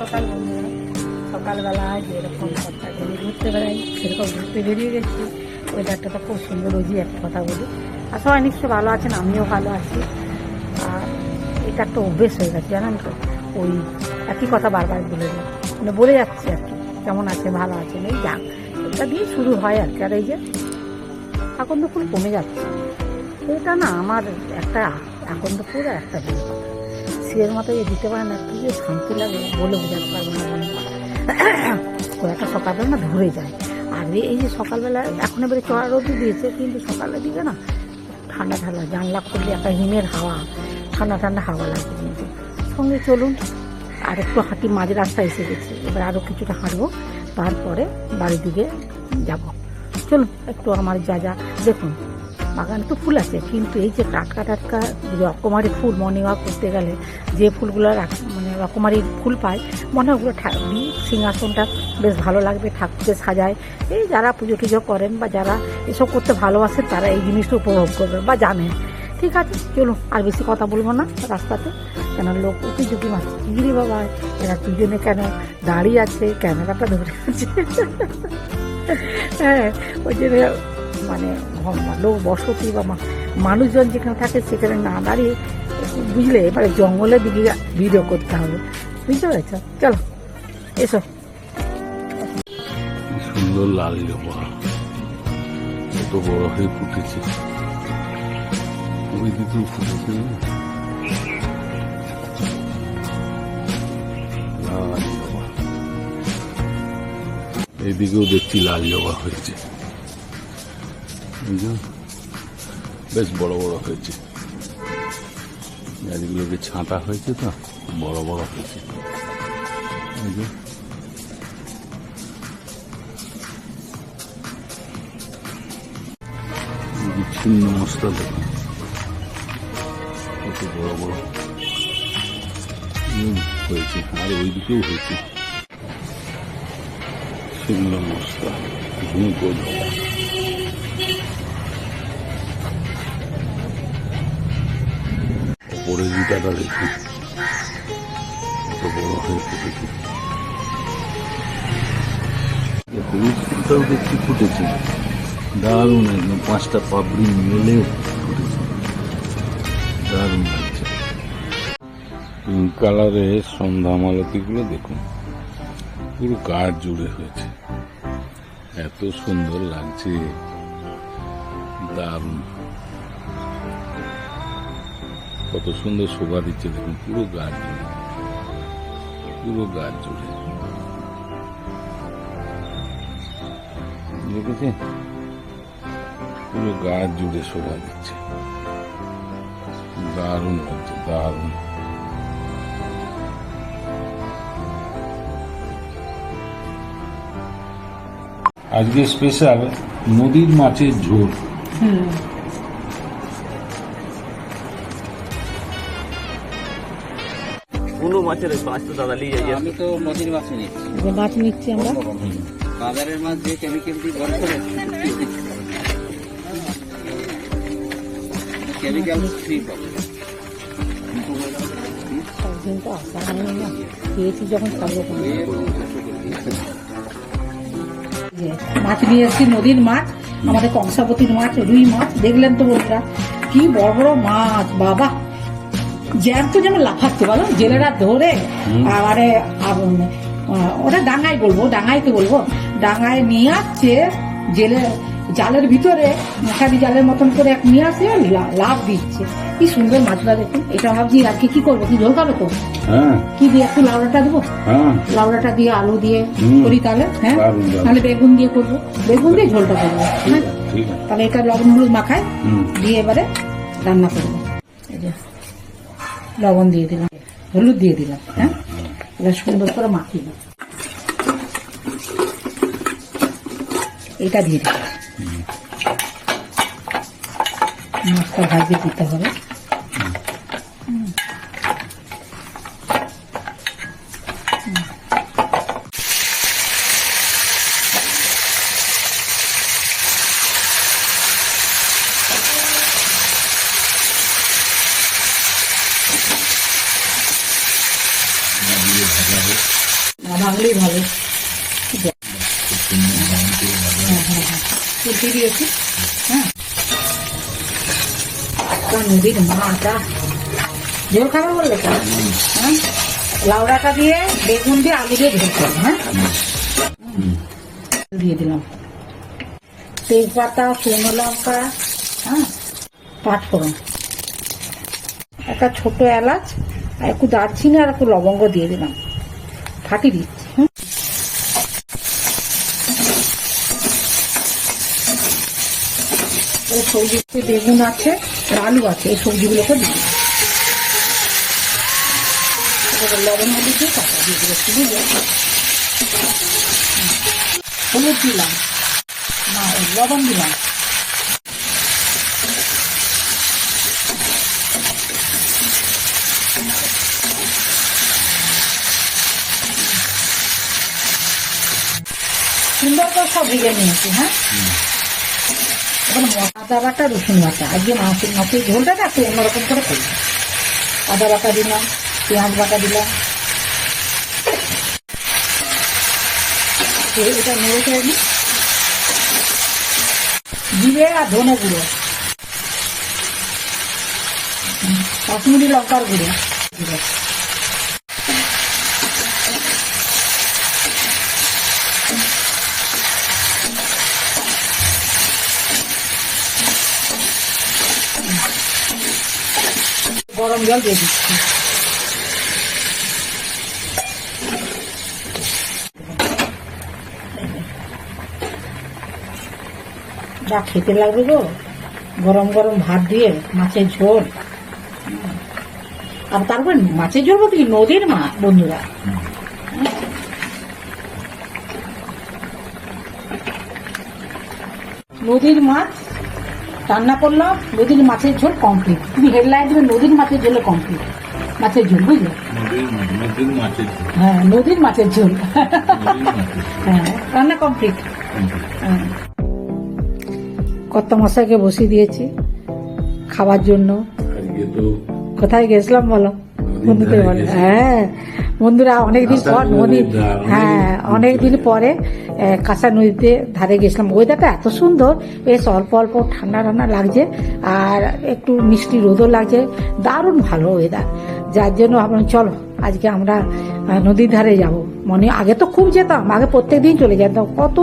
সকাল সকালবেলায় যেরকম ঘুরতে সেরকম ঘুরতে বেরিয়ে গেছি। খুব সুন্দর একটা কথা বলি। আর সবাই নিশ্চয়ই ভালো আছেন, আমিও ভালো আছি। আর এটা একটা অভ্যেস হয়ে গেছে ওই একই কথা বারবার বলে মানে বলে যাচ্ছে আর কি, কেমন আছে ভালো আছেন, এই যাক। এটা দিয়ে শুরু হয় আর কি, আর এই যে এখন তো কমে যাচ্ছে। এটা না আমার একটা এখন তো পুরো একটা সিয়ের মতো যে দিতে পারে না, কি যে শান্তি লাগে বলে বোঝাতে পারব না। একটা সকালবেলা না ধরে যায়। আর এই যে সকালবেলা, এখন এবারে চড়া রোদই দিয়েছে, কিন্তু সকালের দিকে না। ঠান্ডা ঠান্ডা, জানলা করলে একটা হিমের হাওয়া, ঠান্ডা ঠান্ডা হাওয়া লাগে কিন্তু। সঙ্গে চলুন, আর একটু হাঁটি মাঝ রাস্তা এসে গেছে। এবার আরও কিছুটা হাঁটবো, তারপরে বাড়ির দিকে যাব। চলুন, একটু আমার যা যা দেখুন। বাগান তো ফুল আছে, কিন্তু এই যে টাটকা টাটকা রকমারি ফুল মর্নিং ওয়াক করতে গেলে যে ফুলগুলো মানে রকমারি ফুল পায়, মনে হয় ওগুলো সিংহাসনটা বেশ ভালো লাগবে, ঠাকুরকে সাজায়। এই যারা পুজো টুজো করেন বা যারা এসব করতে ভালোবাসেন, তারা এই জিনিসটা উপভোগ করবেন বা জানেন। ঠিক আছে, চলুন আর বেশি কথা বলব না রাস্তাতে। কেন লোক উঠে ঝুঁকি মারছে কি রে বাবা, এরা দুজনে কেন দাঁড়িয়ে আছে? ক্যামেরাটা ধরে আছে? হ্যাঁ ওই যে মানে লোক বসতি বা মানুষজন যেখানে থাকে সেখানে না দাঁড়িয়ে বুঝলে এবারে জঙ্গলের দিকে ভিডিও করতে হবে। বুঝতে পেরেছ? চলো, এসো। সুন্দর লাল জবা। বড় হয়ে ফুটেছে। ওই দিকেও ফুটেছে? না? এইদিকেও দেখছি লাল জবা হয়েছে। যে, বেশ বড় বড় হয়েছে। গাছগুলোকে ছাঁটা হয়েছে তো বড় বড় হয়েছে। বিচ্ছিন্ন মশলা দেখুন। বড় বড়। হয়েছে। আর ওইদিকেও হয়েছে। শিমলা মশলা ঝুঁকো ধরা জুতাটা কত বড় হয়ে ফুটেছে হলুদ ফুলটাও দেখছি ফুটেছে। দারুণ একদম পাঁচটা পাপড়ি মেলে ফুটেছে। দারুণ লাগছে। পিঙ্ক কালারের সন্ধ্যা মালতিগুলো দেখুন পুরো কাঠ জুড়ে হয়েছে। এত সুন্দর লাগছে। দারুণ। কত সুন্দর শোভা দিচ্ছে, দেখুন, পুরো গাছ জুড়ে। পুরো গাছ জুড়ে। দেখেছে পুরো গাছ জুড়ে শোভা দিচ্ছে। দারুণ লাগছে, দারুণ। আজকে স্পেশাল নদীর মাছের ঝোল। মাছের মাছ তো দাদা নিয়ে যাই। আমি তো নদীর মাছ নিচ্ছি মাছ নিচ্ছি আমরা? বাজারের মাছ যে কেমিক্যাল দিয়ে বড় করে কেমিক্যাল ফ্রি পাবো একদিন তো না খেয়েছি যখন খাব তখন। মাছ নিয়ে এসেছি নদীর মাছ আমাদের কংসাবতীর মাছ রুই মাছ দেখলেন তো বন্ধুরা কি বড় বড় মাছ বাবা। জ্যান্ত যেন লাফাচ্ছে বলো? জেলেরা ধরে আবারে ওটা ডাঙায় বলব ডাঙাইতে বলব। ডাঙায় নিয়ে আসছে জেলে জালের ভিতরে মশারি জালের মতন করে এক নিয়ে আসে লাভ দিচ্ছে। কি সুন্দর মাছটা দেখুন। এটা ভাবছি আজকে কি করব? কি ঝোল খাবে তো? হ্যাঁ। কি দিয়ে একটু লাউড়াটা দেবো? হ্যাঁ। লাউড়াটা দিয়ে আলু দিয়ে করি তাহলে হ্যাঁ। তাহলে বেগুন দিয়ে করব। বেগুন দিয়ে ঝোলটা করব। হ্যাঁ? তাহলে এটা লবণ হলুদ মাখায় দিয়ে এবারে রান্না করব। এই যে লবণ দিয়ে দিলাম, হলুদ দিয়ে দিলাম হ্যাঁ? এবার সুন্দর করে মাখিয়ে দিলাম এটা দিয়ে দিলাম। মাছটা ভাজিয়ে দিতে হবে দিয়ে ভাজা লাগলেই ভালো হ্যাঁ। নদীর মাটা। ঝোল খাবে বললে তো? হ্যাঁ? লাউড়াটা দিয়ে বেগুন দিয়ে আলু দিয়ে ঝোল করব হ্যাঁ? দিয়ে দিলাম। তেজপাতা, শুকনো লঙ্কা হ্যাঁ? পাঁচ ফোড়ন। একটা ছোট এলাচ আর একটু দারচিনি আর একটু লবঙ্গ দিয়ে দিলাম। ফাটি দিচ্ছি। এই সবজিতে বেগুন আছে আর আলু আছে, এই সবজিগুলোকে। এবারে লবণ হলুদ দিয়ে কাঁচা দিয়ে দিলে বুঝলে হলুদ দিলাম। না লবণ দিলাম। সুন্দর করে সব ভেজে নিয়েছি হ্যাঁ? এবার ম- আদা বাটা, রসুন বাটা। আজকে মাছের মাছের ঝোলটা না একটু অন্যরকম করে করি আদা বাটা দিলাম, পেঁয়াজ বাটা দিলাম। এটা নেড়ে করে দিই জিরে আর ধনে গুঁড়ো। কাশ্মীরি লঙ্কার গুঁড়ো গুঁড়ো। গরম জল দিয়ে দিচ্ছি। যা খেতে লাগবে গো, গরম গরম ভাত দিয়ে মাছের ঝোল। আর তারপর মাছের ঝোল বলতে কি? নদীর মাছ বন্ধুরা। নদীর মাছ রান্না করলাম নদীর মাছের ঝোল কমপ্লিট তুমি হেডলাইন দেবে নদীর মাছের ঝোলে কমপ্লিট মাছের ঝোল বুঝলে। হ্যাঁ নদীর মাছের ঝোল। হ্যাঁ রান্না কমপ্লিট হ্যাঁ। কত মশাইকে বসিয়ে দিয়েছি খাবার জন্য। কোথায় গেছিলাম বলো? বন্ধুদের বলো হ্যাঁ। বন্ধুরা অনেকদিন পর নদী হ্যাঁ অনেক- অনেকদিন পরে কাঁচা নদীতে ধারে গেছিলাম ওয়েদারটা এত সুন্দর বেশ অল্প অল্প ঠান্ডা ঠান্ডা লাগছে আর একটু মিষ্টি রোদও লাগছে। দারুণ ভালো ওয়েদার যার জন্য ভাবলাম চলো আজকে আমরা নদীর ধারে যাব। মনে আগে তো খুব যেতাম আগে প্রত্যেক দিন চলে যেতাম কত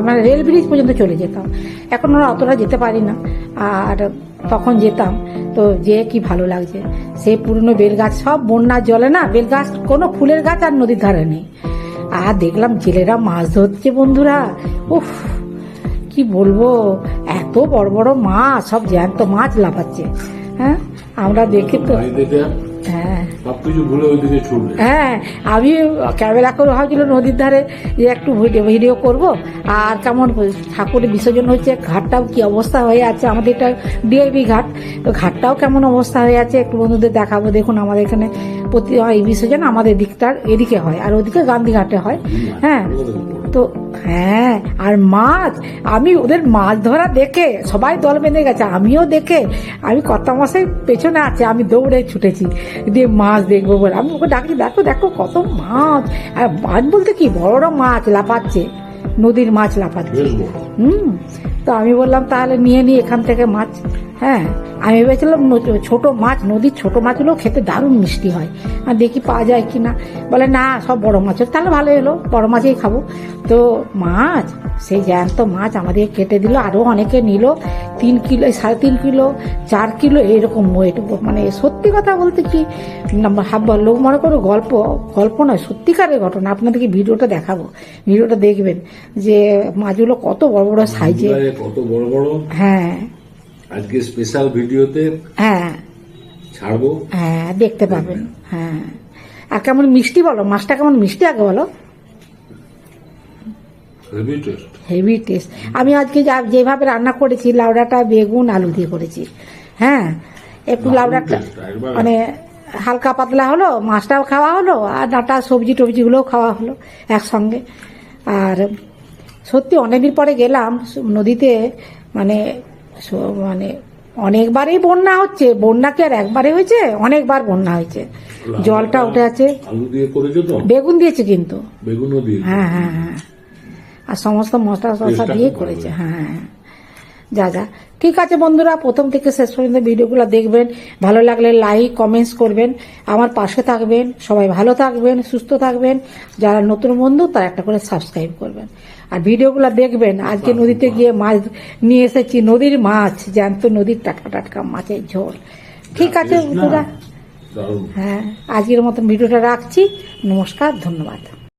মানে রেল ব্রিজ পর্যন্ত চলে যেতাম। এখন আমরা অতটা যেতে পারি না। আর তখন যেতাম। তো যে কি ভালো লাগছে। সে পুরনো বেলগাছ সব বন্যার জলে না, বেলগাছ, কোনো ফুলের গাছ আর নদীর ধারে নেই। আর দেখলাম জেলেরা মাছ ধরছে বন্ধুরা। উফ, কি বলব? এত বড় বড় মাছ, সব জ্যান্ত মাছ লাফাচ্ছে। হ্যাঁ আমরা দেখি তো হ্যাঁ। হ্যাঁ আমি ক্যামেরা করে ভাবছিল নদীর ধারে যে একটু ভিডিও করব। আর কেমন ঠাকুরের বিসর্জন হচ্ছে ঘাটটাও কি অবস্থা হয়ে আছে? আমাদের এটা ডিআইবি ঘাট। তো ঘাটটাও কেমন অবস্থা হয়ে আছে? একটু বন্ধুদের দেখাবো। দেখুন আমাদের এখানে প্রতি এই বিসর্জন আমাদের দিকটার এদিকে হয় আর ওদিকে গান্ধী ঘাটে হয়। হ্যাঁ তো হ্যাঁ আর মাছ আমি ওদের মাছ ধরা দেখে সবাই দল বেঁধে গেছে আমিও দেখে আমি কত মাসে পেছনে আছে আমি দৌড়ে ছুটেছি। দিয়ে মাছ দেখব বলে। আমি ওকে ডাকি দেখো দেখো কত মাছ। আর মাছ বলতে কি বড় বড় মাছ লাফাচ্ছে নদীর মাছ লাফাচ্ছে। হম হুম তো আমি বললাম তাহলে নিয়ে নিই এখান থেকে মাছ। হ্যাঁ আমি ভেবেছিলাম ছোট মাছ নদীর ছোট মাছগুলো খেতে দারুণ মিষ্টি হয়। আর দেখি পাওয়া যায় কি না বলে না সব বড় মাছ তাহলে ভালো এলো বড় মাছই খাব। তো মাছ সেই জ্যান্ত মাছ আমাদের কেটে দিল। আরও অনেকে নিল। তিন কিলো সাড়ে তিন কিলো চার কিলো এরকম ওয়েট মানে সত্যি কথা বলতে কি লোক মনে করো গল্প গল্প নয় সত্যিকারের ঘটনা। আপনাদেরকে ভিডিওটা দেখাবো। ভিডিওটা দেখবেন যে মাছগুলো কত বড় বড় সাইজে কত বড় বড়? হ্যাঁ। আজকে স্পেশাল ভিডিওতে হ্যাঁ। ছাড়বো। হ্যাঁ দেখতে পাবেন হ্যাঁ। আর কেমন মিষ্টি বলো? মাছটা কেমন মিষ্টি আগে বলো। হেভি টেস্ট আমি আজকে যেভাবে রান্না করেছি লাউডাটা বেগুন আলু দিয়ে করেছি। হ্যাঁ? একটু লাউডাটা মানে হালকা পাতলা হলো মাছটাও খাওয়া হলো আর ডাটা সবজি টবজিগুলোও খাওয়া হলো একসঙ্গে। আর সত্যি অনেকদিন পরে গেলাম নদীতে মানে মানে অনেকবারই বন্যা হচ্ছে। বন্যা কি আর একবারে হয়েছে? অনেকবার বন্যা হয়েছে। জলটা উঠে আছে। বেগুন দিয়েছে কিন্তু। বেগুনও দিয়ে হ্যাঁ হ্যাঁ হ্যাঁ। আর সমস্ত মশলা টেস্টটা দিয়ে করেছে। হ্যাঁ হ্যাঁ। যা যা। ঠিক আছে বন্ধুরা প্রথম থেকে শেষ পর্যন্ত ভিডিওগুলো দেখবেন। ভালো লাগলে লাইক কমেন্টস করবেন। আমার পাশে থাকবেন। সবাই ভালো থাকবেন সুস্থ থাকবেন। যারা নতুন বন্ধু তারা একটা করে সাবস্ক্রাইব করবেন। আর ভিডিওগুলো দেখবেন আজকে নদীতে গিয়ে মাছ নিয়ে এসেছি নদীর মাছ জ্যান্ত নদীর টাটকা টাটকা মাছের ঝোল। ঠিক আছে হ্যাঁ আজকের মতন ভিডিওটা রাখছি। নমস্কার ধন্যবাদ।